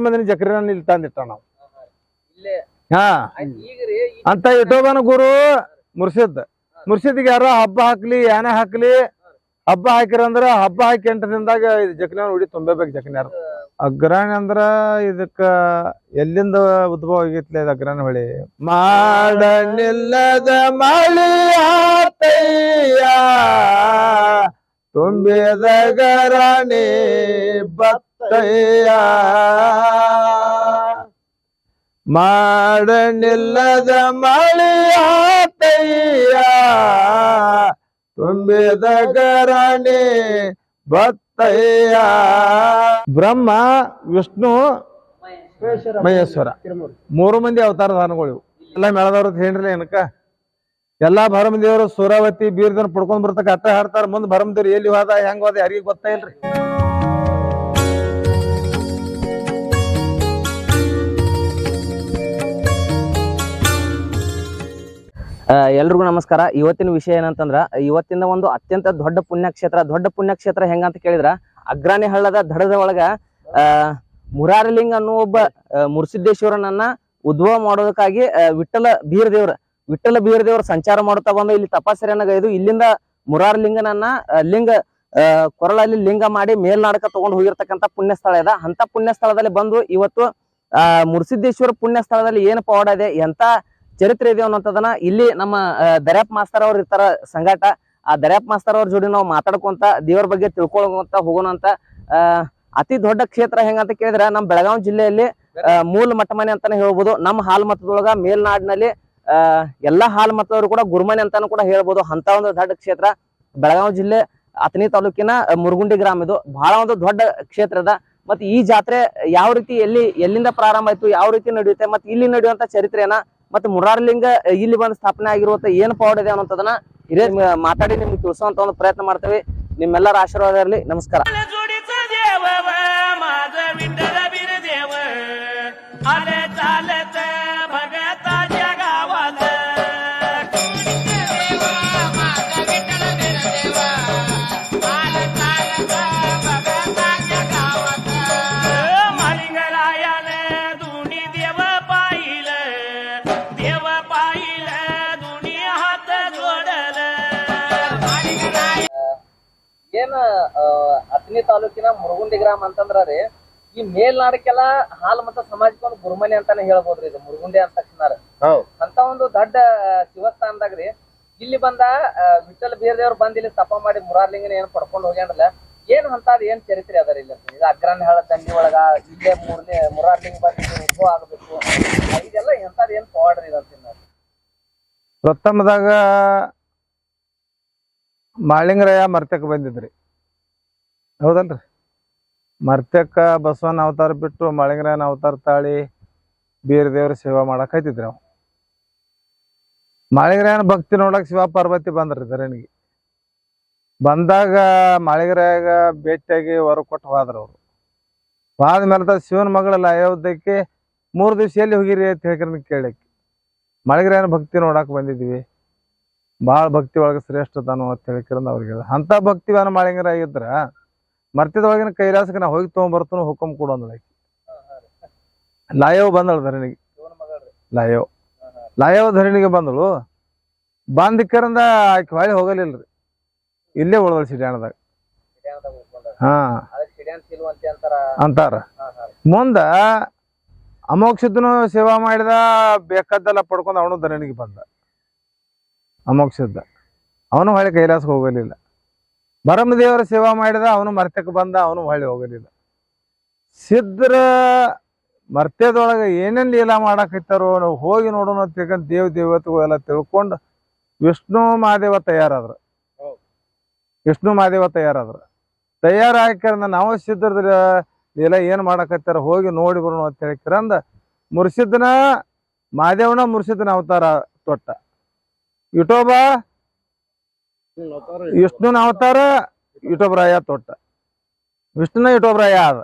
ಮಂದಿನ ಜಕ್ರಿನ ಇಲ್ಲಿ ತಂದಿಟ್ಟ ನಾವು. ಹಾ. ಅಂತ ಇಟೋಬನ ಗುರು ಮುರ್ಸಿದ್ ಮುರ್ಸಿದ್ಗೆ ಯಾರ ಹಬ್ಬ ಹಾಕ್ಲಿ ಏನೇ ಹಾಕ್ಲಿ ಹಬ್ಬ ಹಾಕಿರಂದ್ರ ಹಬ್ಬ ಹಾಕಿ ಎಂಟು ದಿನದಾಗ ಜಕ್ನ ಉಡಿ ತುಂಬಬೇಕು ಜಕ್ನ್ಯಾರ ಅಗ್ರಾಣಿ ಅಂದ್ರ ಇದಕ್ಕ ಎಲ್ಲಿಂದ ಉದ್ಭವ ಆಗಿತ್ತಲೇ ಇದು ಅಗ್ರಾಣಿ ಹೊಳಿ? ಮಾಡನಿಲ್ಲದ ಮಳಿ ತುಂಬಿದ ಗರಣಿ ಗರಾಣಿ ಬತ್ತಯ್ಯ ಮಾಡನಿಲ್ಲದ ಮಳೆಯ ಆತಯ್ಯ ತುಂಬಿದ ಗರಣಿ ಬತ್ತಯ್ಯ. ಬ್ರಹ್ಮ, ವಿಷ್ಣು, ಮಹೇಶ್ವರ. ಮೂರು ಮಂದಿ ಅವತಾರ ದಾನಗಳು. ಎಲ್ಲ ಮೇಳದವ್ರ ಹೇಳ್ರಿ ಏನಕ್ಕ? ಎಲ್ಲಾ ಭರಮದೇವರು ಸೂರಾವತಿ ಬೀರ್ದನ್ ಪಡ್ಕೊಂಡ್ ಬರ್ತಕ್ಕ ಅಟ್ಟ ಹಾಡ್ತಾರ. ಮುಂದ್ ಭರಮದೇವ್ರು ಎಲ್ಲಿ ಹೋದ, ಹೆಂಗ್ ಹೋದ, ಯಾರಿಗೂ ಗೊತ್ತಾ ಇಲ್ರಿ. ಎಲ್ರಿಗೂ ನಮಸ್ಕಾರ. ಇವತ್ತಿನ ವಿಷಯ ಏನಂತಂದ್ರ ಇವತ್ತಿನ ಒಂದು ಅತ್ಯಂತ ದೊಡ್ಡ ಪುಣ್ಯಕ್ಷೇತ್ರ. ದೊಡ್ಡ ಪುಣ್ಯಕ್ಷೇತ್ರ ಹೆಂಗಂತ ಕೇಳಿದ್ರ, ಅಗ್ರಾಣಿ ಹಳ್ಳದ ದಡದ ಒಳಗ ಮುರಾರಲಿಂಗ್ ಅನ್ನೋ ಒಬ್ಬ ಮುರ್ಸಿದ್ದೇಶ್ವರನನ್ನ ಉದ್ಭವ ಮಾಡೋದಕ್ಕಾಗಿ ವಿಠಲ ಬೀರದೇವ್ರ ವಿಠಲ ಬೀರದೇವ್ರ ಸಂಚಾರ ಮಾಡುತ್ತಾ ಬಂದು ಇಲ್ಲಿ ತಪಾಸರೆಯನ್ನ ಗೈದು, ಇಲ್ಲಿಂದ ಮುರಾರಲಿಂಗನನ್ನ ಲಿಂಗ ಕೊರಳಲ್ಲಿ ಲಿಂಗ ಮಾಡಿ ಮೇಲ್ನಾಡಕ ತಗೊಂಡು ಹೋಗಿರ್ತಕ್ಕಂಥ ಪುಣ್ಯ ಸ್ಥಳ ಇದೆ. ಅಂತ ಪುಣ್ಯ ಸ್ಥಳದಲ್ಲಿ ಬಂದು ಇವತ್ತು, ಆ, ಮುರ್ಸಿದ್ದೇಶ್ವರ ಪುಣ್ಯ ಸ್ಥಳದಲ್ಲಿ ಏನು ಪವಾಡ ಇದೆ ಎಂತ ಚರಿತ್ರೆ ಇದೆ ಅನ್ನೋಂಥದನ್ನ ಇಲ್ಲಿ ನಮ್ಮ ದರ್ಯಾಪ್ ಮಾಸ್ತರ್ ಅವ್ರು ಇರ್ತಾರ ಸಂಘಟ. ಆ ದರ್ಯಾಪ್ ಮಾಸ್ತರ್ ಅವ್ರ ಜೋಡಿ ನಾವು ಮಾತಾಡ್ಕೊಂತ, ದೇವ್ರ ಬಗ್ಗೆ ತಿಳ್ಕೊಳ್ಕೊಂತ ಹೋಗೋಣ ಅಂತ ದೊಡ್ಡ ಕ್ಷೇತ್ರ ಹೆಂಗಂತ ಕೇಳಿದ್ರೆ ನಮ್ಮ ಬೆಳಗಾವಿ ಜಿಲ್ಲೆಯಲ್ಲಿ ಮೂಲ ಮಠಮನೆ ಅಂತಾನೆ ಹೇಳ್ಬೋದು. ನಮ್ಮ ಹಾಲ್ ಮತದೊಳಗ ಮೇಲ್ನಾಡಿನಲ್ಲಿ ಎಲ್ಲಾ ಹಾಲ್ ಮತದವರು ಕೂಡ ಗುರುಮನೆ ಅಂತಾನು ಕೂಡ ಹೇಳ್ಬೋದು. ಅಂತ ಒಂದು ದೊಡ್ಡ ಕ್ಷೇತ್ರ. ಬೆಳಗಾವಿ ಜಿಲ್ಲೆ ಅತನಿ ತಾಲೂಕಿನ ಮುರುಗುಂಡಿ ಗ್ರಾಮ ಇದು. ಬಹಳ ಒಂದು ದೊಡ್ಡ ಕ್ಷೇತ್ರ ಅದ. ಮತ್ತೆ ಈ ಜಾತ್ರೆ ಯಾವ ರೀತಿ ಎಲ್ಲಿ, ಎಲ್ಲಿಂದ ಪ್ರಾರಂಭ ಆಯ್ತು, ಯಾವ ರೀತಿ ನಡೆಯುತ್ತೆ, ಮತ್ತೆ ಇಲ್ಲಿ ನಡೆಯುವಂತ ಚರಿತ್ರೆಯನ್ನ ಮತ್ತೆ ಮುರಾರ್ಲಿಂಗ ಇಲ್ಲಿ ಬಂದು ಸ್ಥಾಪನೆ ಆಗಿರುವಂತ ಏನ್ ಪೌಡ್ ಇದೆ ಅನ್ನೋದನ್ನ ಇದೇ ಮಾತಾಡಿ ನಿಮ್ಗೆ ತಿಳಿಸುವಂತ ಒಂದು ಪ್ರಯತ್ನ ಮಾಡ್ತೇವೆ. ನಿಮ್ಮೆಲ್ಲರ ಆಶೀರ್ವಾದ ಇರಲಿ. ನಮಸ್ಕಾರ. ಏನ ಅತ್ನಿ ತಾಲೂಕಿನ ಮುರುಗುಂಡಿ ಗ್ರಾಮ ಅಂತಂದ್ರ ರೀ ಈ ಮೇಲ್ನಾಡಕ್ಕೆಲ್ಲ ಹಾಲ್ ಮತ್ತ ಸಮಾಜಕ್ಕೆ ಒಂದು ಗುರುಮನೆ ಅಂತಾನೆ ಹೇಳ್ಬೋದ್ರಿ ಇದು ಮುರುಗುಂಡಿ ಅಂತ ತಕ್ಷಣ ಅಂತ ಒಂದು ದೊಡ್ಡ ಶಿವಸ್ಥಾನದಾಗ್ರಿ ಶಿವಸ್ಥಾನದಾಗ ರೀ ಇಲ್ಲಿ ಬಂದ ವಿಠಲ್ ಬೀರದೇವ್ರು ಬಂದ ಇಲ್ಲಿ ತಪ ಮಾಡಿ ಮುರಾರ್ಲಿಂಗನ ಏನ್ ಪಡ್ಕೊಂಡು ಹೋಗ್ಯಾನಲ್ಲ ಏನ್ ಅಂತದ್ ಏನ್ ಚರಿತ್ರೆ ಅದಾರ ಇಲ್ಲ ಇದು ಅಗ್ರಾನ ಹೇಳ ತಂಗಿ ಒಳಗ ಇಲ್ಲೇ ಮೂರ್ನೇ ಮುರಾರ್ಲಿಂಗ ಬಂದ್ ಉಪ್ಪು ಉದ್ಭವ ಆಗ್ಬೇಕು. ಇದೆಲ್ಲ ಎಂತದ್ ಏನ್ ಪವಾಡ್ರಿ ಇದಂತ ಪ್ರಥಮದಾಗ ಮಾಳಿಂಗರಾಯ ಮರ್ತಕ್ಕೆ ಬಂದಿದ್ರಿ. ಹೌದಲ್ರಿ? ಮರ್ತಕ್ಕ ಬಸವನ ಅವತಾರ ಬಿಟ್ಟು ಮಾಳಿಂಗರಾಯನ ಅವತಾರ ತಾಳಿ ಬೀರದೇವ್ರ ಸೇವಾ ಮಾಡಕ್ ಹತ್ತಿದ್ರಿ ಅವ. ಮಾಳಿಂಗರಾಯನ ಭಕ್ತಿ ನೋಡಕ್ ಶಿವ ಪಾರ್ವತಿ ಬಂದ್ರಿ ಧರಣಿಗೆ ಬಂದಾಗ ಮಾಳಿಗರಾಯಾಗ ಭೇಟಿಯಾಗಿ ಹೊರ ಕೊಟ್ಟು ಹೋದ್ರ ಅವ್ರು. ಹೋದ ಮೇಲೆ ಶಿವನ ಮಗಳಲ್ಲ ಅಯೋಧ್ಯಕ್ಕೆ ಮೂರು ದಿವಸ ಎಲ್ಲಿ ಹೋಗಿರಿ ಅಂತ ಹೇಳಿ ಕೇಳಕ್ಕೆ. ಮಾಳಿಗರಾಯನ ಭಕ್ತಿ ನೋಡಕ್ ಬಂದಿದ್ವಿ. ಭಾಳ ಭಕ್ತಿ ಒಳಗೆ ಶ್ರೇಷ್ಠತನು ಅಂತ ಹೇಳಿಕೊಂಡ್ ಅವ್ರಿಗೆ ಅಂಥ ಭಕ್ತಿವಾನ ಆಗಿದ್ರ ಇದ್ರ ಮರ್ತಿದೊಳಗಿನ ಕೈಲಾಸಕ್ಕೆ ನಾ ಹೋಗಿ ತೊಗೊಂಬರ್ತನು ಹುಕಮ್ ಕೊಡು ಅಂದಳ ಆಕಿ. ಲಾಯವ್ ಬಂದಳು ಧರಣಿಗೆ. ಲಾಯವ್ ಲಾಯವ್ ಧರಣಿಗೆ ಬಂದಳು. ಬಂದಿಕ್ಕರಿಂದ ಆಕೆ ಹೊಳಿ ಹೋಗಲಿಲ್ರಿ. ಇಲ್ಲೇ ಉಳ್ದಳು ಸಿಡ್ಯಾಣದಾಗ ಹಾ. ಅಂತಾರ. ಮುಂದ ಅಮೋಕ್ಷದನು ಸೇವಾ ಮಾಡಿದ ಬೇಕಾದ್ದೆಲ್ಲ ಪಡ್ಕೊಂಡು ಅವನು ಧರಣಿಗೆ ಬಂದ. ಅಮೋಕ್ಷದ ಅವನು ಹೊಳೆ ಕೈಲಾಸ ಹೋಗಲಿಲ್ಲ. ಬರಮದೇವರ ಸೇವಾ ಮಾಡಿದ ಅವನು ಮರ್ತ್ಯಕ್ಕೆ ಬಂದ, ಅವನು ಹೊಳೆ ಹೋಗಲಿಲ್ಲ. ಸಿದ್ಧರ ಮರ್ತ್ಯದೊಳಗೆ ಏನೇನು ಲೀಲಾ ಮಾಡಾಕೈತಾರೋ ನಾವು ಹೋಗಿ ನೋಡೋಣ ತಿಳ್ಕೊಂಡು ದೇವ ದೇವತೆಗಳೆಲ್ಲ ತಿಳ್ಕೊಂಡು ವಿಷ್ಣು ಮಹಾದೇವ ತಯಾರಾದ್ರ. ವಿಷ್ಣು ಮಹಾದೇವ ತಯಾರಾದ್ರು. ತಯಾರಾಕಿರಂದ ನಾವು ಸಿದ್ಧರ ಲೀಲಾ ಏನು ಮಾಡಾಕತ್ತಾರ ಹೋಗಿ ನೋಡಿ ಬರೋಣ ಅಂತ ಹೇಳ್ಕಿರಂದ ಮುರ್ಸಿದ್ದನ ಮಹಾದೇವನ ಮುರ್ಸಿದ್ನ ಅವತಾರ ತೊಟ್ಟ. ಯುಟೋಬ ವಿಷ್ಣುನ ಅವತಾರ ಯುಟೋಬ್ರಾಯ ತೊಟ್ಟ. ವಿಷ್ಣುನ ಯುಟೋಬ್ರಾಯ ಅದ.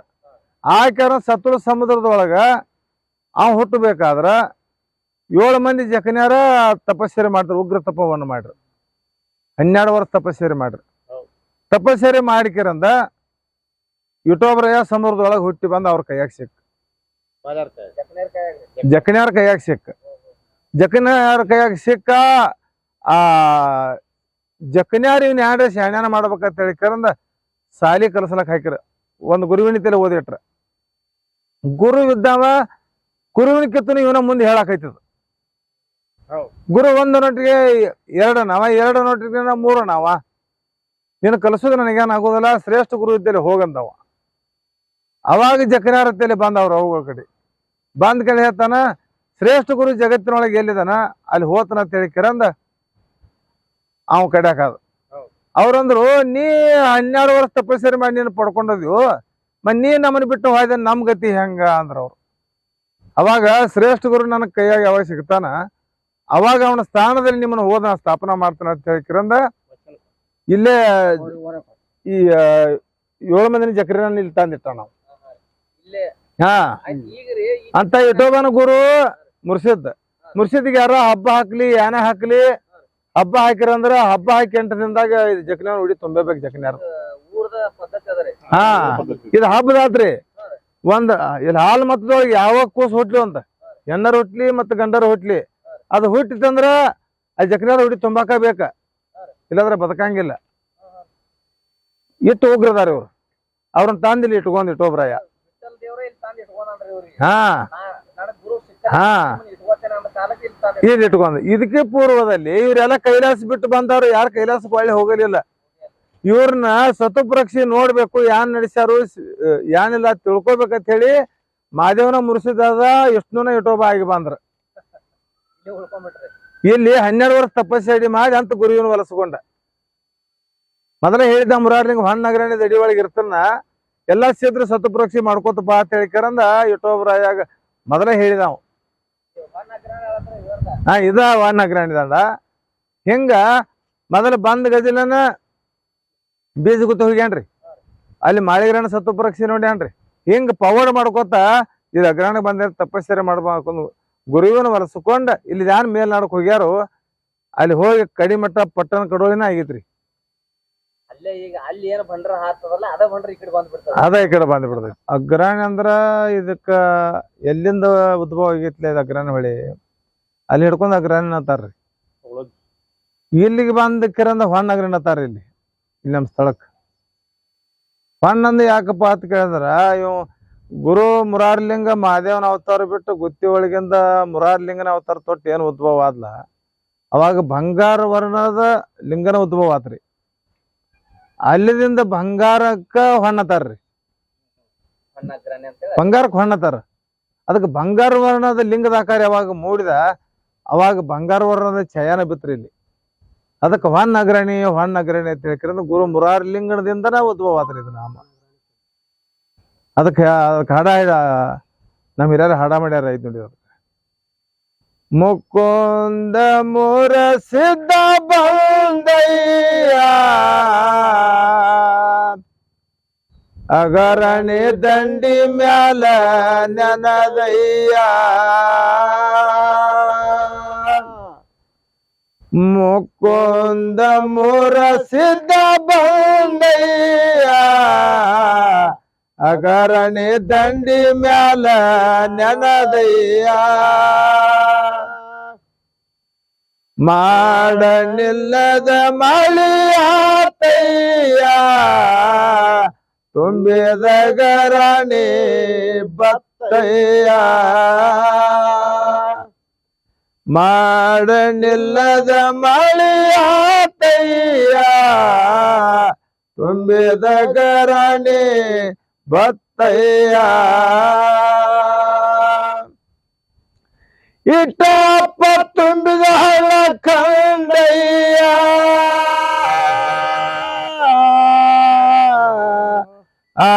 ಆಕಾರ ಸತ್ರು ಸಮುದ್ರದೊಳಗ ಅವ್ ಹುಟ್ಟಬೇಕಾದ್ರ ಏಳು ಮಂದಿ ಜಕನ್ಯಾರ ತಪಸ್ಸರಿ ಮಾಡ್ತಾರೆ ಉಗ್ರ ತಪವನ್ನು ಮಾಡ್ರಿ. ಹನ್ನೆರಡು ವರ್ಷ ತಪಸ್ಸರಿ ಮಾಡ್ರಿ. ತಪಸ್ಸರಿ ಮಾಡಿಕಿರಂದ ಯುಟೋಬ್ರಯ ಸಮುದ್ರದೊಳಗೆ ಹುಟ್ಟಿ ಬಂದು ಅವ್ರ ಕೈಯಾಗ ಸಿಕ್ಕ. ಜಕನ್ಯಾರ ಕೈಯಾಗ ಸಿಕ್ಕ. ಜಕನ್ಯಾರ ಕೈಯಾಗ ಸಿಕ್ಕ ಆ ಜಕಣ್ಯಾರ ಇವ್ನ ಯಾರ ಶಾಣ್ಯಾನ ಮಾಡ್ಬೇಕಂತ ಹೇಳಿ ಕರಂದ ಸಾಲಿ ಕಲಸಲಕ್ ಹಾಕಿರ ಒಂದು ಗುರುವಿನ ತಲೆ ಓದಿಟ್ರ. ಗುರು ಇದ್ದಾವ ಗುರುವಿನ ಕಿತ್ತನು ಇವನ ಮುಂದೆ ಹೇಳಾಕೈತದ. ಗುರು ಒಂದು ನೋಟಿಗೆ ಎರಡು ನಾವ ಎರಡು ನೋಟಿಗೆ ಮೂರು ನಾವ. ನೀನು ಕಲಿಸೋದು ನನಗೇನು ಆಗೋದಿಲ್ಲ ಶ್ರೇಷ್ಠ ಗುರು ಇದ್ದಲ್ಲಿ ಹೋಗಂದವ. ಅವಾಗ ಜಕಣ್ಯಾರ ತಲೆ ಬಂದವ್ರು ಅವುಗಳ ಕಡೆ. ಬಂದ್ ಕಡೆ ಹೇಳ್ತಾನ ಶ್ರೇಷ್ಠ ಗುರು ಜಗತ್ತಿನೊಳಗೆ ಎಲ್ಲಿದಾನ ಅಲ್ಲಿ ಹೋತನ ಅಂತ ಹೇಳಿ ಕಿರಂದ ಅವ ಕಡ್ಯಾಕದ ಅವ್ರಂದ್ರು ನೀ ಹನ್ನೆರಡು ವರ್ಷ ತಪಸ್ಸರಿ ಮಾಡಿ ನೀನು ಪಡ್ಕೊಂಡದ್ಯು ಮತ್ ನೀ ನಮ್ಮನ್ನ ಬಿಟ್ಟು ಹೋಯ್ದ ನಮ್ ಗತಿ ಹೆಂಗ? ಅಂದ್ರ ಅವ್ರು. ಅವಾಗ ಶ್ರೇಷ್ಠ ಗುರು ನನ್ನ ಕೈಯಾಗ ಯಾವಾಗ ಸಿಗ್ತಾನ? ಅವಾಗ ಅವನ ಸ್ಥಾನದಲ್ಲಿ ನಿಮ್ಮನ್ನ ಹೋದ ಸ್ಥಾಪನಾ ಮಾಡ್ತಾನ ಅಂತ ಹೇಳಿ ಕಿರಂದ ಇಲ್ಲೇ ಈ ಏಳು ಮಂದಿನ ಜಕ್ರಿನ ಇಲ್ಲಿ ತಂದಿಟ್ಟ ನಾವು. ಹಾ ಅಂತ ಇಟೋಬನ ಗುರು ಮುರ್ಸಿದ್ ಮುರ್ಸಿದ್ಗೆ ಯಾರ ಹಬ್ಬ ಹಾಕ್ಲಿ ಯಾನೆ ಹಾಕ್ಲಿ ಹಬ್ಬ ಹಾಕಿರಂದ್ರ ಹಬ್ಬ ಹಾಕಿ ಎಂಟು ದಿನದಾಗ ಜಕ್ನ ಉಡಿ ತುಂಬಬೇಕು ಜಕನ. ಊರದ ಪದ್ಧತಿ ಅದರಿ ಹಾ ಇದು ಹಬ್ಬದಾತ್ರಿ ಒಂದ್ ಇಲ್ಲಿ ಹಾಲು ಮತ್ತದೊಳಗೆ ಯಾವ ಕೂಸ್ ಹುಟ್ಲಿ ಅಂತ. ಹೆಣ್ಣರ್ ಹುಟ್ಲಿ ಮತ್ತ ಗಂಡರ ಹುಟ್ಲಿ. ಅದು ಹುಟ್ಟಿತಂದ್ರ ಆ ಜಕ್ನ್ಯಾರ ಹುಡಿ ತುಂಬಾಕ ಬೇಕ ಇಲ್ಲಾಂದ್ರ ಬದಕಂಗಿಲ್ಲ. ಇಟ್ಟು ಹೋಗ್ರದಾರ ಇವ್ರು. ಅವ್ರನ್ನ ತಂದಿಲ್ಲ ಇಟ್ಕೊಂಡ್ ಇಟ್ಟೋಬ್ರಯ್ಯ ಹಾ. ಹಾ. ಇದು ಇಟ್ಕೊಂಡು ಇದಕ್ಕೆ ಪೂರ್ವದಲ್ಲಿ ಇವರೆಲ್ಲ ಕೈಲಾಸ ಬಿಟ್ಟು ಬಂದವ್ರು ಯಾರು ಕೈಲಾಸಕ್ಕೆ ಒಳ್ಳೆ ಹೋಗಲಿಲ್ಲ. ಇವ್ರನ್ನ ಸತುಪ್ರಕ್ಷಿ ನೋಡ್ಬೇಕು ಯಾನ್ ನಡೆಸ್ಯಾರು ಯಾನೆಲ್ಲ ತಿಳ್ಕೊಬೇಕಂತ ಹೇಳಿ ಮಾದೇವನ ಮುರ್ಸಿದಾದ ಎಷ್ಟುನ ಇಟೋಬ ಆಗಿ ಬಂದ್ರ. ಇಲ್ಲಿ ಹನ್ನೆರಡು ವರ್ಷ ತಪಸ್ಸಡಿ ಮಾಡಿ ಅಂತ ಗುರುವಿನ ಹೊಲಸ್ಕೊಂಡ. ಮೊದಲ ಹೇಳಿದ್ದ ಮುರಾರ್ಲಿಂಗ ಹೊಣ್ಣಗರಣಿ ದಡಿ ಒಳಗೆ ಇರ್ತನ ಎಲ್ಲಾ ಸಿದ್ರ ಸತುಪ್ರಕ್ಷಿ ಮಾಡ್ಕೋತ ಬಾ ಅಂತ ಹೇಳಿ ಕರಂದ ಇಟೋಬ್ರಾಯಾಗ ಮೊದಲೇ ಹೇಳಿದ ಹಾ ಇದ ವನ್ ಇದ ಹಿಂಗ ಮೊದಲ ಬಂದ್ ಗಜಲನ ಬೀಜ ಗುತ್ತ ಹೋಗ್ಯಾನ್ರಿ. ಅಲ್ಲಿ ಮಾಳಿಗ್ರಾಣ ಸತ್ತು ಪರೀಕ್ಷೆ ನೋಡ್ಯಾನ್ರಿ. ಹಿಂಗ ಪವರ್ ಮಾಡ್ಕೋತ ಇದು ಅಗ್ರಹಣ ಬಂದ ತಪಸ್ಸರಿ ಮಾಡ್ಬೇಕು ಗುರುವಿನ ಒಲಸ್ಕೊಂಡ ಇಲ್ಲಿ ಯಾನ್ ಮೇಲ್ ನಾಡಕ್ ಹೋಗ್ಯಾರು ಅಲ್ಲಿ ಹೋಗಿ ಕಡಿಮಟ್ಟ ಪಟ್ಟಣ ಕಡೋಳಿನ ಆಗೈತ್ರಿ. ಅದ ಈ ಕಡೆ ಬಂದ್ ಬಿಡ್ತೈತಿ ಅಗ್ರಾಣಿ ಅಂದ್ರ ಇದಕ್ಕ ಎಲ್ಲಿಂದ ಉದ್ಭವ ಆಗೈತ್ಲಿ ಇದು ಅಗ್ರಾಣಿ ಹೊಳಿ? ಅಲ್ಲಿ ಹಿಡ್ಕೊಂಡ್ ಅಗ್ರಣ ಅಂತಾರ್ರಿ ಇಲ್ಲಿಗೆ ಬಂದ ಕಿರಂದ ಹೊಣ್ಣ ಅಗ್ರಣ ಅಂತಾರ ಇಲ್ಲಿ ಇಲ್ಲಿ ನಮ್ಮ ಸ್ಥಳಕ್ಕ ಹೊಣ್ಣಂದು ಯಾಕಪ್ಪ ಅಂತ ಕೇಳಿದ್ರ ಇವ್ ಗುರು ಮುರಾರ್ಲಿಂಗ ಮಹಾದೇವನ ಅವತಾರ ಬಿಟ್ಟು ಗುತ್ತಿ ಒಳಗಿಂದ ಮುರಾರ್ಲಿಂಗನ ಅವತಾರ ತೊಟ್ಟು ಏನು ಉದ್ಭವ ಆದ್ಲ? ಅವಾಗ ಬಂಗಾರ ವರ್ಣದ ಲಿಂಗನ ಉದ್ಭವ ಆತ್ರಿ. ಅಲ್ಲಿದಿಂದ ಬಂಗಾರಕ್ಕ ಹೊಣ್ಣತಾರ್ರಿ ಬಂಗಾರಕ್ಕೆ ಹೊಣ್ಣತಾರ ಅದಕ್ಕೆ ಬಂಗಾರ ವರ್ಣದ ಲಿಂಗದ ಆಕಾರ ಯಾವಾಗ ಮೂಡಿದ? ಅವಾಗ ಬಂಗಾರ ವರ್ಣದ ಛಾಯಾನ ಬಿತ್ರಿ ಇಲ್ಲಿ. ಅದಕ್ಕೆ ಹೊನ್ ಅಗ್ರಣಿ ಹೊನ್ ಅಗ್ರಣಿ ಅಂತ ಹೇಳ್ಕೊಂಡು ಗುರು ಮುರಾರ್ ಲಿಂಗಣದಿಂದನ ಉದ್ಭವ ಆತ್ರಿ ಇದು ನಾಮ. ಅದಕ್ಕೆ ಅದಕ್ಕೆ ಹಾಡ ನಮ್ಮ ಹಿರಿಯರು ಹಾಡ ಮಾಡ್ಯಾರ ಐದ್ ನೋಡಿ ಅದಕ್ಕೆ. ಮುಕುಂದ ಮುರ ಸಿದ್ಧ ಬಂದಯ್ಯ. ಅಗರಣಿ ದಂಡಿ ಮ್ಯಾಲ ನೆನದಯ್ಯ. ಮುಕುಂದ ಮುರ ಸಿದ್ಧ ಬಂದಯ್ಯ. ಅಗರಣಿ ದಂಡಿ ಮ್ಯಾಲ ನೆನದಯ್ಯ. ಮಾಡನಿಲ್ಲದ ಮಳಿಯಾತಯ್ಯ ತುಂಬಿದ ಗರಣಿ ಬತ್ತಯ್ಯ. ಮಾಡ ಮಳೆಯಾತಯ್ಯ. ತುಂಬಿದ ಗರಣಿ ಬತ್ತಯ್ಯ. ಇಟ್ಟಪ್ಪ ತುಂಬಿದ ಹಣ ಕಂಡಯ್ಯ ಆ.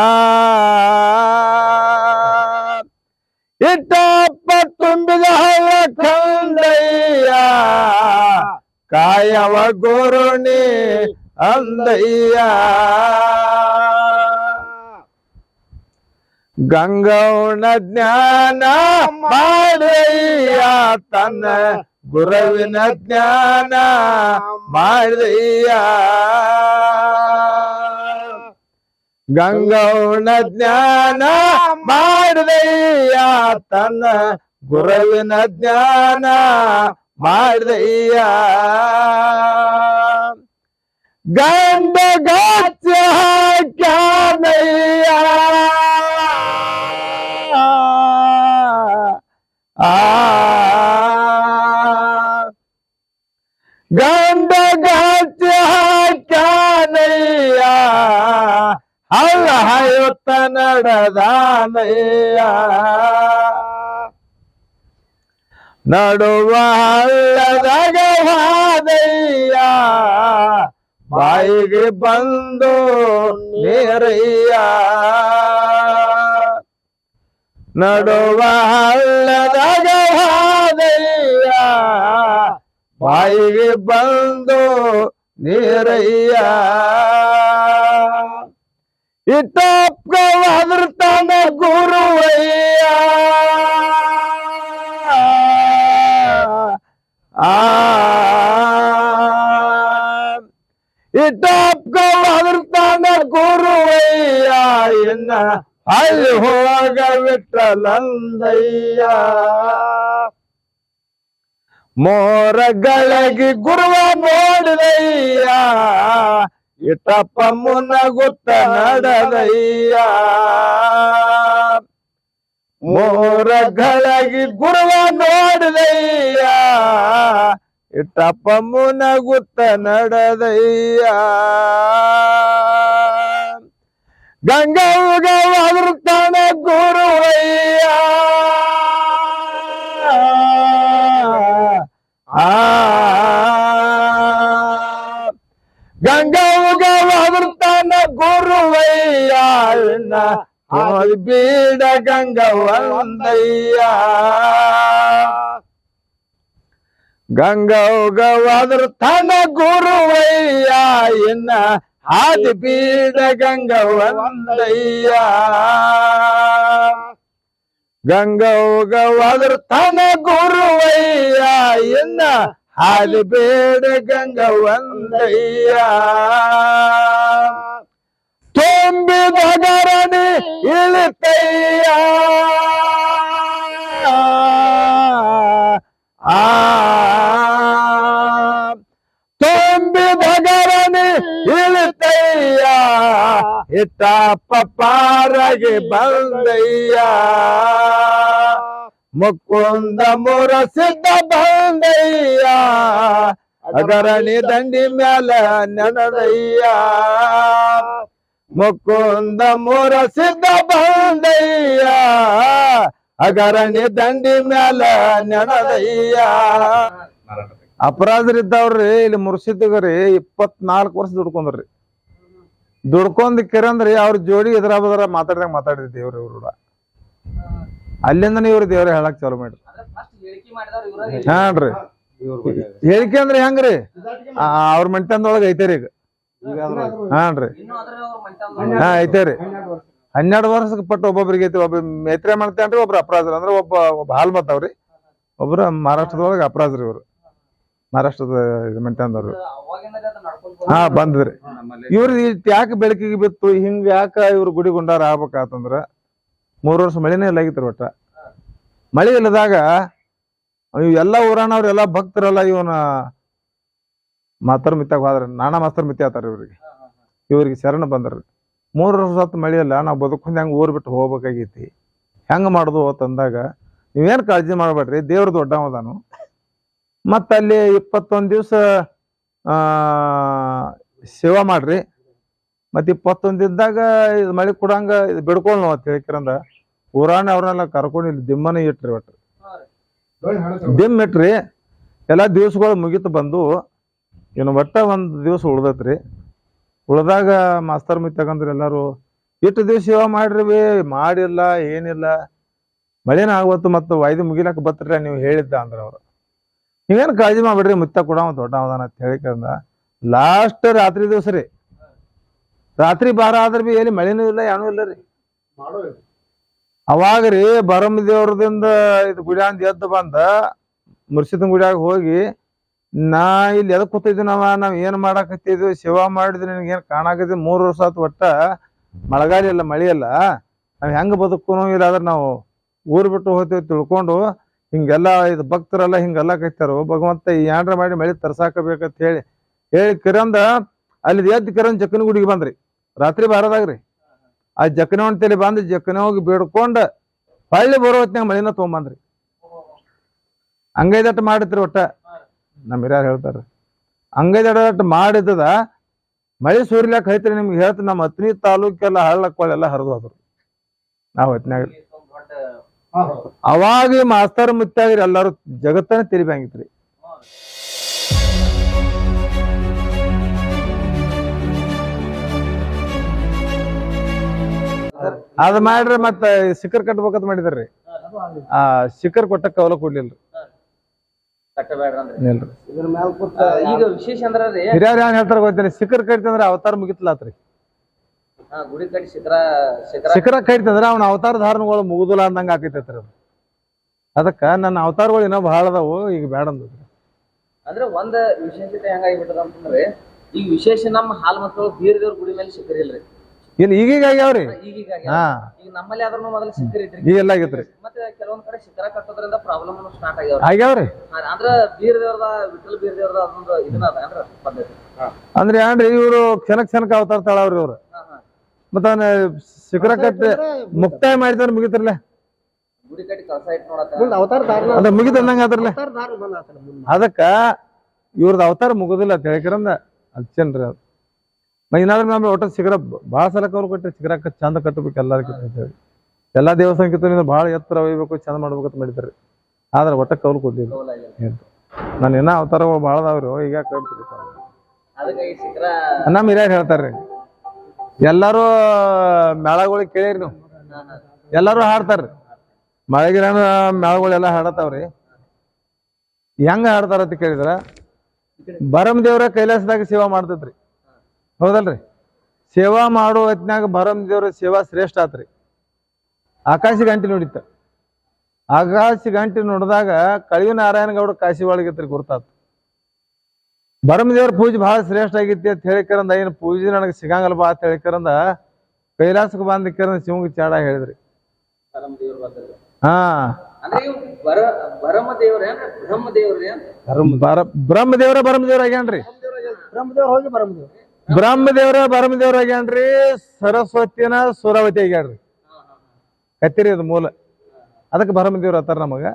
ಇಟ್ಟಪ್ಪ ತುಂಬಿದ ಹಳ್ಳ ಕಾಯವ ಗುರುಣಿ ಅಂದಯ್ಯ. ಗಂಗೌಣ ಜ್ಞಾನ ಮಾಡಯ್ಯ ತನ್ನ ಗುರುವಿನ ಜ್ಞಾನ ಮಾಡಯ್ಯ ಗಂಗೌಣ ಜ್ಞಾನ ಮಾಡದಯ್ಯ, ತನ್ನ ಗುರುವಿನ ಜ್ಞಾನ ಮಾಡಿದಯ್ಯ. ಗಂಡ ಗಾಚ ಹಾಕ್ಯಾನಯ್ಯ. ಆ. ಗಂಡ ಗಾಚ ಹಾಕ್ಯಾನಯ್ಯ. ಹಳ್ಳ ಹಾಯುತ್ತ ನಡೆದಾನಯ್ಯ. ನಡುವ ಹಳ್ಳದಾಗ ಬಾಯಿಗೆ ಬಂದು ನೀರಯ್ಯ. ನಡುವ ಹಳ್ಳದಾಗ ಬಾಯಿಗೆ ಬಂದು ನೀರಯ್ಯ. ಇಟ್ಟಪ್ಪವಾದ್ರ ತನ್ನ ಗುರುವಯ್ಯ. ಆ ಇಟ್ಟಪ್ಪವಾದ್ರ ತನ್ನ ಗುರುವಯ್ಯ ಎನ್ನ ಅಲ್ಲಿ ಹೋಗ ಬಿಟ್ಟಲಂದಯ್ಯ ಮೋರಗಳಿಗೆ ಗುರುವ ನೋಡಿದಯ್ಯ. ಇಟ್ಟಪ್ಪ ಮುನಗುತ್ತ ನಡೆದಯ್ಯ. ಮೋರಗಳಿಗೆ ಗುರುವ ನೋಡದಯ್ಯ. ಇಟ್ಟಪ್ಪ ಮುನಗುತ್ತ ನಡದಯ್ಯ. ಗಂಗಾವೃತ್ತಾನ ತಾನ ಗುರುವಯ್ಯ. ಆ. ಗಂಗಾವೃತ್ತಾನ ತಾನ ಗುರುವಯ್ಯ. ಹೋಗಿ ಬೀಡ ಗಂಗವಂದಯ್ಯ ಗಂಗವ್ಗವಾದ್ರ ತನ ಗುರುವಯ್ಯ. ಇನ್ನ ಆದಿ ಬೀಡ ಗಂಗವಂದಯ್ಯ ಗಂಗವ್ಗವಾದ್ರ ತನ ಗುರುವಯ್ಯ. ಇನ್ನ ಆದಿ ಬೇಡ ಗಂಗವಂದಯ್ಯ ತುಂಬಿದಗರನಿ ಇಳಿತಯ್ಯ. ಆ. ತುಂಬಿದಗರನಿ ಇಳಿತಯ್ಯ. ಇತ್ತ ಪಪಾರಗೆ ಬಂದಯ್ಯ. ಮುಕುಂದ ಮುರಸಿದ್ದ ಬಂದಯ್ಯ. ಅಗರಣಿ ದಂಡಿ ಮ್ಯಾಲ ನೆನದಯ್ಯ. ಮುಕುಂದ ಸಿದ್ಧ ಬಂದಯ್ಯ ಅಗರಣಿ ದಂಡಿ ಮ್ಯಾಲ ನೆನದಯ್ಯ ಅಪರಾಧರಿದ್ದವ್ರಿ ಇಲ್ಲಿ ಮುರ್ಸಿದ್ಗರಿ ಇಪ್ಪತ್ನಾಲ್ಕು ವರ್ಷ ದುಡ್ಕೊಂಡ್ರಿ. ದುಡ್ಕೊಂಡ್ ಕಿರಂದ್ರಿ ಅವ್ರ ಜೋಡಿ ಎದುರ ಬದ್ರ ಮಾತಾಡ್ದಂಗ ಮಾತಾಡಿದ್ರಿ ದೇವ್ರ ಇವ್ರು ಕೂಡ. ಅಲ್ಲಿಂದನೇ ಇವ್ರು ದೇವ್ರ ಹೇಳಕ್ ಚಾಲು ಮಾಡ್ರಿ. ಹಾನ್ರಿ. ಹೇಳಿಕೆ ಅಂದ್ರೆ ಹೆಂಗ್ರಿ? ಅವ್ರ ಮಂಟಂದೊಳಗ ಐತರಿ ಈಗ. ಹಾನ್ರಿ ಹಾ ಐತೇರಿ ಹನ್ನೆರಡು ವರ್ಷಕ್ಕೆ ಪಟ್ಟು ಒಬ್ಬೊಬ್ರಿಗೆ ಐತಿ, ಒಬ್ಬ ಮೇತ್ರೆ ಮಾಡ್ತೇನ್ರಿ ಒಬ್ರು ಅಪರಾಧರು ಅಂದ್ರೆ ಒಬ್ಬ ಒಬ್ಬ ಹಾಲ್ ಮತ್ತವ್ರಿ ಒಬ್ರು ಮಹಾರಾಷ್ಟ್ರದೊಳಗೆ ಅಪರಾಧರಿ ಇವ್ರು. ಮಹಾರಾಷ್ಟ್ರದ ಮೆಂಟನ್ದವ್ರು. ಹಾ, ಬಂದ್ರಿ. ಇವ್ರ ಯಾಕೆ ಬೆಳಕಿಗೆ ಬಿತ್ತು, ಹಿಂಗ ಯಾಕ ಇವ್ರು ಗುಡಿ ಗುಂಡಾರ ಆಗ್ಬೇಕಾತಂದ್ರ, ಮೂರ್ ವರ್ಷ ಮಳೆನೇ ಇಲ್ಲ ಆಗಿತ್ತು ಒಟ್ಟ. ಮಳಿ ಇಲ್ಲದಾಗ ಎಲ್ಲಾ ಎಲ್ಲಾ ಭಕ್ತರೆಲ್ಲ ಇವನ ಮಾಸ್ತರ್ ಮಿತ್ತಾಗ ಹೋದ್ರೆ ನಾನಾ ಮಾಸ್ತರ್ ಮಿತ್ತಿ ಆತಾರ ಇವ್ರಿಗೆ. ಇವ್ರಿಗೆ ಶರಣ ಬಂದ್ರಿ ಮೂರು ವರ್ಷ ಹೊತ್ತು ಮಳಿ ಇಲ್ಲ ನಾವ್ ಬದುಕೊಂಡ್ ಹೆಂಗ್ ಊರ್ ಬಿಟ್ಟು ಹೋಗ್ಬೇಕಾಗೈತಿ. ಹೆಂಗ ಮಾಡುದು ಅಂತಂದಾಗ ನೀವೇನು ಕಾಳಜಿ ಮಾಡ್ಬೇಡ್ರಿ ದೇವ್ರ ದೊಡ್ಡವದಾನು ಮತ್ತ ಅಲ್ಲಿ ಇಪ್ಪತ್ತೊಂದು ದಿವ್ಸ ಆ ಸೇವಾ ಮಾಡ್ರಿ. ಮತ್ ಇಪ್ಪತ್ತೊಂದು ಇದ್ದಾಗ ಇದು ಮಳಿ ಕೊಡಂಗ ಇದು ಬಿಡ್ಕೊಳ್ ನಾವು ಅಂತ ಹೇಳ್ಕಿರಂದ ಊರಾಣ ಅವ್ರನ್ನೆಲ್ಲ ಕರ್ಕೊಂಡು ಇಲ್ಲಿ ದಿಮ್ಮನ ಇಟ್ರಿ ಒಟ್ಟು. ದಿಮ್ ಇಟ್ರಿ. ಎಲ್ಲಾ ದಿವ್ಸಗಳು ಮುಗಿತು ಬಂದು ಇನ್ನು ಒಟ್ಟ ಒಂದು ದಿವಸ ಉಳ್ದತ್ರಿ. ಉಳ್ದಾಗ ಮಾಸ್ತರ್ ಮಿತ್ ಎಲ್ಲರೂ ಇಟ್ಟು ದಿವ್ಸ ಸೇವಾ ಮಾಡ್ರಿ ಬಿ, ಮಾಡಿಲ್ಲ, ಏನಿಲ್ಲ. ಮಳೆನ ಆಗ್ವತ್ತು ಮತ್ತು ವಾಯ್ದು ಮುಗಿಲಕ್ಕ ಬತ್ರಿ ನೀವು ಹೇಳಿದ್ದ ಅಂದ್ರೆ ಅವರು. ನೀವೇನು ಕಾಳಜಿ ಮಾಡ್ಬೇಡ್ರಿ ಮುತ್ತ ಕೂಡ ದೊಡ್ಡ ಅವದಾನ ಅಂತ ಹೇಳಿಕಂದ ಲಾಸ್ಟ್ ರಾತ್ರಿ ದಿವಸ ರೀ. ರಾತ್ರಿ ಬಾರ ಆದ್ರೆ ಬಿ ಎಲ್ಲಿ ಮಳೆನೂ ಇಲ್ಲ ಏನೂ ಇಲ್ಲ ರೀ. ಅವಾಗ ರೀ ಬರಮ್ ದೇವ್ರದಿಂದ ಇದು ಗುಡಿಯಾಂದ ಎದ್ದು ಬಂದ ಮುರ್ಸಿದನ್ ಗುಡಿಯಾಗ ಹೋಗಿ ನಾ ಇಲ್ಲಿ ಎದಕ್ ಕೂತಿದ್ದೀನವ ನಾವ? ಏನ್ ಮಾಡಾಕತ್ತಿದ್ವಿ? ಶಿವ ಮಾಡಿದ್ರೆ ನಿನಗೇನು ಕಾಣಾಕತ್ತಿ ಮೂರ್ ವರ್ಷ ಆತು ಒಟ್ಟ. ಮಳೆಗಾಲ ಇಲ್ಲ, ಮಳಿ ಅಲ್ಲ ನಾವ್ ಹೆಂಗ್ ಬದುಕುನು ಇಲ್ಲ, ಆದ್ರೆ ನಾವು ಊರು ಬಿಟ್ಟು ಹೋಗ್ತೀವಿ ತಿಳ್ಕೊಂಡು. ಹಿಂಗೆಲ್ಲ ಇದು ಭಕ್ತರೆಲ್ಲ ಹಿಂಗೆಲ್ಲ ಕೈತಾರೋ ಭಗವಂತ ಈ ಏನ್ರ ಮಾಡಿ ಮಳಿ ತರ್ಸಾಕಬೇಕಂತ ಹೇಳಿ. ಹೇಳಿ ಕಿರಂದ, ಅಲ್ಲಿ ಎದ್ದು ಕಿರಂದ್ ಜಕ್ಕನ ಗುಡಿಗೆ ಬಂದ್ರಿ. ರಾತ್ರಿ ಬಾರದಾಗ್ರಿ. ಆ ಜಕ್ಕನ ಹೊಂಟಲಿ ಬಂದು ಜಕ್ಕನ ಹೋಗಿ ಬೇಡ್ಕೊಂಡ ಹೊಳ್ಳಿ ಬರೋ ಹೊತ್ನ್ಯಾಗ ಮಳಿನ ತೊಗೊಂಬಂದ್ರಿ. ಹಂಗೈದಟ್ಟು ಮಾಡಿದ್ರಿ ಒಟ್ಟ. ನಮ್ಮ ಹಿರಿಯರು ಹೇಳ್ತಾರ. ಹಂಗೈದಟ್ಟು ಮಾಡಿದ್ದದ ಮಳೆ ಸುರಿಲಾಕ ಹೈತ್ರಿ ನಿಮ್ಗೆ ಹೇಳ್ತೀನಿ, ನಮ್ಮ ಹತ್ತನಿ ತಾಲೂಕೆಲ್ಲ ಹಳ್ಳಕ್ಕೊಳ್ಳೆಲ್ಲ ಹರಿದು ಹೋದ್ರು ನಾವು ಹೊತ್ನ್ಯಾಗ ಅವಾಗ ಮಾಸ್ತರ್ ಮುತ್ತಾಗಿರಿ ಎಲ್ಲರೂ ಜಗತ್ತನ್ನ ತಿರುಬಂಗಿತ್ರಿ ಅದ್ ಮಾಡ್ರಿ ಮತ್ತ ಶಿಖರ್ ಕಟ್ಬೇಕಂತ ಮಾಡಿದಾರ್ರಿ ಆ ಶಿಖರ್ ಕೊಟ್ಟ ಕವಲ ಕೊಡ್ಲಿಲ್ರಿ. ಇಲ್ರಿ. ಈಗ ವಿಶೇಷ ಅಂದ್ರ ರೀ ಹಿರಿಯರ್ ಏನ್ ಹೇಳ್ತಾರ ಗೊತ್ತಿಲ್ಲ. ಶಿಖರ್ ಕಟ್ತಂದ್ರ ಅವತಾರ ಮುಗಿತ್ಲಾತ್ರಿ. ಹಾ, ಗುಡಿ ಕಟ್ಟಿ ಶಿಖರ ಶಿಖರ ಶಿಖರ ಕಟ್ತಂದ್ರ ಅವ್ನ ಅವತಾರ ಧಾರಣಗಳು ಮುಗುದಿಲ್ಲ ಅಂದಂಗ ಆಕೈತೈತ್ರಿ ಅದು. ಅದಕ್ಕ ನನ್ನ ಅವತಾರಗಳು ಇನ್ನೂ ಬಹಳ ಅದಾವು ಈಗ ಬೇಡ ಅಂದ್ರಿ ಅಂದ್ರೆ ಒಂದ್ ವಿಶೇಷತೆ ಹೆಂಗಾಗಿಬಿಟ್ಟದ ಅಂತಂದ್ರೆ ಈಗ ವಿಶೇಷ ನಮ್ಮ ಹಾಲ್ ಮಕ್ಕಳು ಬೀರ್ ದೇವ್ರ ಗುಡಿ ಮೇಲೆ ಶಿಖರ ಇಲ್ರಿ. ಇಲ್ಲಿ ಈಗೀಗ ಆಗ್ಯಾವ್ರಿ ಈಗೀಗ ಹಾ. ಈಗ ನಮ್ಮಲ್ಲಿ ಆದ್ರೂ ಮೊದಲು ಇದ್ರಿ. ಈಗ ಎಲ್ಲ ಆಗೈತ್ರಿ. ಮತ್ತೆ ಕೆಲವೊಂದ್ ಕಡೆ ಶಿಖರ ಕಟ್ಟೋದ್ರಿಂದ ಪ್ರಾಬ್ಲಮ್ ಸ್ಟಾರ್ಟ್ ಆಗ್ಯಾವ್ರಿ. ಆಗ್ಯಾವ್ರಿ? ಅಂದ್ರ ಬೀರ್ ದೇವ್ರದ ವಿಠಲ್ ಬೀರ್ ದೇವ್ರದ ಅದೊಂದು ಇದನ್ನ ಅದ ಅಂದ್ರ ಪದ್ಧತಿ? ಅಂದ್ರೆ ಏನ್ರಿ ಇವ್ರು ಕ್ಷಣ ಕ್ಷಣಕ್ ಅವತಾರ ತಾಳವ್ರಿ ಇವ್ರು. ಮತ್ತ ಅವ್ನ ಶಿಖರ ಕಟ್ಟಿ ಮುಕ್ತಾಯ ಮಾಡಿದ್ರೆ ಮುಗಿತಿರ್ಲೆ? ಗುಡಿ ಕಟ್ಟಿ ಕಳಸ ಇಟ್ಟು ನೋಡತ್ತ? ಅವತಾರ ಅದ ಅದಕ್ಕ ಇವ್ರದ್ದು ಅವತಾರ ಮುಗುದಿಲ್ಲ ತಿಳ್ಕರಂದ ಅಚ್ಚನ್ರಿ ಅದು ಏನಾದ್ರೂ ನಮ್ಗೆ ಒಟ್ಟ ಶಿಖರ ಭಾಳ ಸಲಕ್ಕೆ ಅವ್ರು ಕೊಟ್ಟೆ ಶಿಖರ ಕಟ್ ಚಂದ ಕಟ್ಟಬೇಕು ಎಲ್ಲದಕ್ಕಿಂತ ಅಂತ ಹೇಳಿ ಎಲ್ಲಾ ದೇವಸ್ಥಾನಕ್ಕಿಂತ ಭಾಳ ಎತ್ತರ ಒಯ್ಬೇಕು ಚಂದ ಮಾಡ್ಬೇಕಂತ ಮಾಡಿದ್ರಿ ಆದ್ರೆ ಒಟ್ಟ ಕೌಲು ಕೊಡ್ಲಿಲ್ಲ. ನಾನು ಏನ ಅವತಾರಗಳು ಭಾಳ ಅದಾವ್ರಿ. ಈಗ ನಮ್ಮ ಹಿರಿಯರು ಹೇಳ್ತಾರ್ರಿ. ಎಲ್ಲಾರು ಮೇಳಗಳಿಗೆ ಕೇಳಿರಿ ನೀವು. ಎಲ್ಲಾರು ಹಾಡ್ತಾರ್ರಿ. ಮಳೆಗಿರ ಮೇಳಗಳೆಲ್ಲ ಹಾಡತಾವ್ರಿ. ಹೆಂಗ ಹಾಡ್ತಾರ ಅಂತ ಕೇಳಿದ್ರ? ಬರಮ್ ದೇವ್ರ ಕೈಲಾಸದಾಗ ಸೇವಾ ಮಾಡ್ತೈತ್ರಿ. ಹೌದಲ್ರಿ? ಸೇವಾ ಮಾಡೋ ಹೊತ್ನ್ಯಾಗ ಭರಮ್ ದೇವ್ರ ಸೇವಾ ಶ್ರೇಷ್ಠ ಆತ್ರಿ. ಆಕಾಶ ಗಂಟೆ ನೋಡಿತ್ತ. ಆಕಾಶ ಗಂಟೆ ನೋಡಿದಾಗ ಕಳಿವಿ ನಾರಾಯಣ ಗೌಡ ಕಾಶಿ ಒಳಗಿತ್ರಿ ಗುರ್ತಾತ್. ದೇವ್ರ ಪೂಜೆ ಬಹಳ ಶ್ರೇಷ್ಠ ಆಗೈತಿ ಅಂತ ಹೇಳಿಕರಂದ ಏನು ಪೂಜೆ ನನಗೆ ಸಿಗಂಗಲ್ಲ ಬಾ ಅಂತ ಹೇಳಿಕರಂದ ಕೈಲಾಸಕ್ಕೆ ಬಂದಿಕ್ಕರಂದ ಶಿವಂಗ ಚಾಡ ಹೇಳಿದ್ರಿ. ಹಾ. ಅಂದ್ರೆ ಇವ್ ಬರ ಬರಮ ದೇವ್ರ ಬ್ರಹ್ಮ ಬ್ರಹ್ಮದೇವ್ರ ಬ್ರಹ್ಮದೇವ್ರ ಆಗ್ಯಾನ್ರಿ. ಬ್ರಹ್ಮದೇವ್ರ ಹೋಗಿ ಬ್ರಹ್ಮದೇವ್ರ ಬ್ರಹ್ಮದೇವ್ರ ಬ್ರಹ್ಮದೇವ್ರ ಆಗ್ಯಾನ್ರಿ, ಸರಸ್ವತಿನ, ಸೂರಾವತಿ ಆಗ್ಯಾಡ್ರಿ ಕತ್ತಿರಿ ಅದು ಮೂಲ. ಅದಕ್ಕೆ ಬ್ರಹ್ಮದೇವ್ರ ಅವತಾರ ನಮಗ.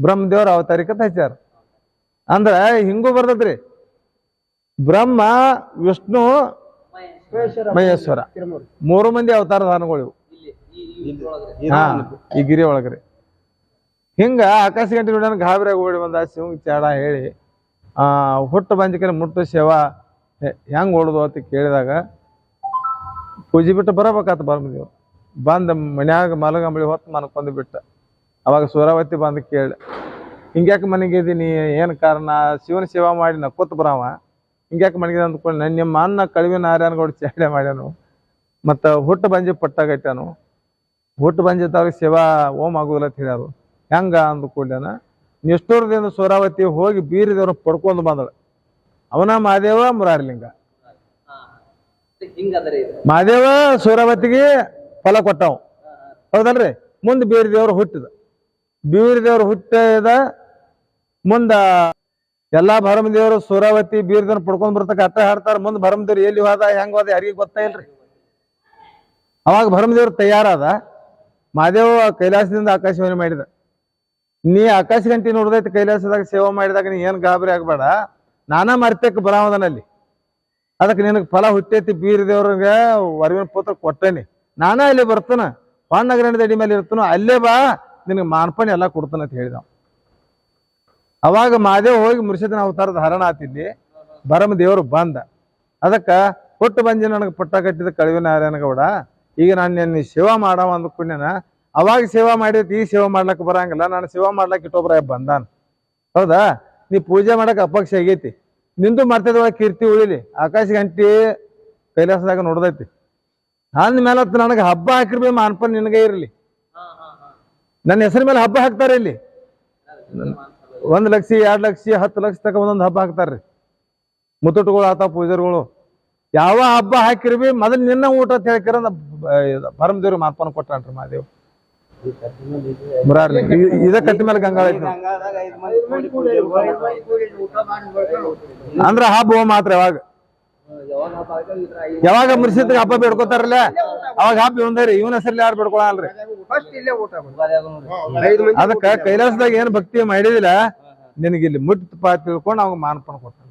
ಬ್ರಹ್ಮದೇವ್ರ ಅವತಾರಿಕತ್ ಹಚ್ಚಾರ ಅಂದ್ರ ಹಿಂಗೂ ಬರ್ತದ್ರಿ. ಬ್ರಹ್ಮ, ವಿಷ್ಣು, ಮಹೇಶ್ವರ. ಮೂರು ಮಂದಿ ಅವತಾರ ದಾನಗಳು ಇವು. ಈ ಗಿರಿ ಒಳಗ್ರಿ. ಹಿಂಗ ಆಕಾಶ ಗಂಟೆ ನೋಡ್ಯಾನ ಗಾಬರಿ ಓಡಿ ಬಂದ ಸಿಂಗ್ ಚಾಡ ಹೇಳಿ, ಆ, ಹುಟ್ಟು ಬಂಜಿಕೆ ಮುಟ್ಟು ಸೇವಾ ಹೆಂಗ್ ಹೊಡೆದು ಅಂತ ಕೇಳಿದಾಗ, ಪೂಜೆ ಬಿಟ್ಟು ಬರಬೇಕಾತ ನೀವು ಬಂದ ಮನ್ಯಾಗ ಮಲಗಂಬಳಿ ಹೊತ್ತು ಮನ್ಕೊಂಡ್ ಬಿಟ್ಟ ಅವಾಗ ಸೂರಾವತಿ ಬಂದು ಕೇಳಿ, ಹಿಂಗ್ಯಾಕೆ ಮನೆಗೆ ಇದೀನಿ ಏನು ಕಾರಣ? ಶಿವನ ಸೇವಾ ಮಾಡಿ ನಕ್ಕೋತ ಬರವ. ಹಿಂಗ್ಯಾಕೆ ಮನೆಗೆ ಅಂದ್ಕೊಂಡು ನನ್ನ ನಿಮ್ಮ ಅನ್ನ ನಾರಾಯಣ ನಾರಾಯಣಗೌಡ ಚಾಡೆ ಮಾಡ್ಯಾನು. ಮತ್ತು ಹುಟ್ಟು ಬಂಜಿ ಪಟ್ಟಾಗೈತಾನು ಹುಟ್ಟು ಬಂಜಿದ್ದವ್ರಿಗೆ ಸೇವಾ ಓಮ್ ಆಗುದಿಲ್ಲ ಅಂತ ಹೇಳ್ಯಾರು. ಹೆಂಗ ಅಂದ ಕೂಡ್ಲೇನ ನಿಷ್ಠೂರದಿಂದ ಸೂರಾವತಿ ಹೋಗಿ ಬೀರಿದವ್ರ ಪಡ್ಕೊಂಡು ಬಂದಳು. ಅವನ ಮಹಾದೇವ ಮುರಾರ್ಲಿಂಗ. ಮಹದೇವ ಸೂರ್ಯವತಿಗೆ ಫಲ ಕೊಟ್ಟವು. ಹೌದಲ್ರಿ? ಮುಂದೆ ಬೀರ್ ದೇವ್ರು ಹುಟ್ಟಿದ. ಬೀರ್ ದೇವ್ರು ಹುಟ್ಟಿದ ಮುಂದ ಎಲ್ಲಾ ಭರಮದೇವರು ಸೂರಾವತಿ ಬೀರದವ್ರು ಪಡ್ಕೊಂಡ್ ಬರ್ತಕ್ಕ ಅತ್ತ ಹಾಡ್ತಾರ. ಮುಂದೆ ಭರಮದೇವ್ರು ಎಲ್ಲಿ ಹೋದ ಹೆಂಗ್ ಹೋದ ಯಾರಿಗೂ ಗೊತ್ತಾ ಇಲ್ರಿ. ಅವಾಗ ಭರಮದೇವ್ರು ತಯಾರಾದ. ಮಹಾದೇವ ಕೈಲಾಸದಿಂದ ಆಕಾಶವಾಣಿ ಮಾಡಿದ. ನೀ ಆಕಾಶ ಗಂಟಿ ನೋಡ್ದೈತಿ ಕೈಲಾಸದಾಗ ಸೇವೆ ಮಾಡಿದಾಗ ನೀ ಏನ್ ಗಾಬರಿ ಆಗ್ಬೇಡ. ನಾನಾ ಮರ್ತಕ್ಕೆ ಬರಾಮದನಲ್ಲಿ ಅದಕ್ಕೆ ನಿನಗೆ ಫಲ ಹುಟ್ಟೈತಿ ಬೀರ್ ದೇವ್ರಿಗೆ ವರವಿನ ಪುತ್ರ ಕೊಟ್ಟೇನಿ. ನಾನಾ ಅಲ್ಲಿ ಬರ್ತಾನ ಹೊಣ್ಣಗರಣದ ಅಡಿ ಮೇಲೆ ಇರ್ತಾನೋ, ಅಲ್ಲೇ ಬಾ, ನಿನಗೆ ಮಾನ್ಪಣಿ ಎಲ್ಲ ಕೊಡ್ತಾನ ಅಂತ ಹೇಳಿದ ಅವಾಗ ಮಾದೇವ್ ಹೋಗಿ ಮುರ್ಷಿದನ ಅವತಾರದ ಹರಣ ಆತಿಲ್ಲಿ ಬರಮ ದೇವರು ಬಂದ. ಅದಕ್ಕ ಕೊಟ್ಟು ಬಂದಿ ನನಗೆ ಪಟ್ಟ ಕಟ್ಟಿದ ಕಳಿವೆ ನಾರಾಯಣಗೌಡ ಈಗ ನಾನು ನಿನ್ನ ಸೇವಾ ಮಾಡವ ಅಂದ್ಕೊಂಡೇನ ಅವಾಗ ಸೇವಾ ಮಾಡಿದ್ ಈ ಸೇವಾ ಮಾಡ್ಲಕ್ ಬರಂಗಿಲ್ಲ, ನಾನು ಸೇವಾ ಮಾಡ್ಲಕ್ ಇಟ್ಟೊಬ್ರ ಬಂದಾನ. ಹೌದಾ? ನೀ ಪೂಜೆ ಮಾಡಕ್ಕೆ ಅಪಕ್ಷ ಆಗೈತಿ. ನಿಂದು ಮರ್ತದ ಕೀರ್ತಿ ಉಳಿಲಿ. ಆಕಾಶ ಗಂಟಿ ಕೈಲಾಸದಾಗ ನೋಡ್ದೈತಿ. ಅಂದ್ಮೇಲೆ ನನಗೆ ಹಬ್ಬ ಹಾಕಿರ್ಬೇಕು ಮಾನ್ಪನ್ ನಿನಗೆ ಇರಲಿ. ನನ್ನ ಹೆಸರ ಮೇಲೆ ಹಬ್ಬ ಹಾಕ್ತಾರೆ ಇಲ್ಲಿ. ಒಂದ್ ಲಕ್ಷ ಎರಡ್ ಲಕ್ಷ ಹತ್ತು ಲಕ್ಷ ತಕ ಒಂದೊಂದು ಹಬ್ಬ ಹಾಕ್ತಾರ್ರಿ. ಮುತ್ತುಟ್ಗಳು ಆತ ಪೂಜಾರಿಗಳು. ಯಾವ ಹಬ್ಬ ಹಾಕಿರ್ಬಿ ಮೊದಲು ನಿನ್ನ ಊಟ ಅಂತ ಹೇಳ್ಕಿರ ಪರಮದೇವ್ರಿಗೆ ಮಾನ್ಪನ ಕೊಟ್ಟಾನ್ರಿ ಮಾದೇವ್ ಇದ ಗಂಗಾಳ ಐತಿ. ಅಂದ್ರ ಹಬ್ಬ ಮಾತ್ರ ಯಾವಾಗ? ಯಾವಾಗ ಮುರ್ಸಿದ್ರೆ ಹಬ್ಬ ಬೇಡ್ಕೋತಾರಲ್ಲ? ಅವಾಗ ಹಬ್ಬ ಇವಂದ್ರಿ ಇವನ ಹೆಸರಲ್ಲಿ ಯಾರು ಬೇಡ್ಕೊಳಲ್ರಿ? ಅದಕ್ಕ ಕೈಲಾಸದಾಗ ಏನ್ ಭಕ್ತಿ ಮಾಡಿದಿಲ್ಲ ನಿನಗೆ ಇಲ್ಲಿ ಮುಟ್ ಪಾ ತಿಳ್ಕೊಂಡು ಅವಾಗ ಮಾನಪಣ ಕೊಡ್ತಾರ.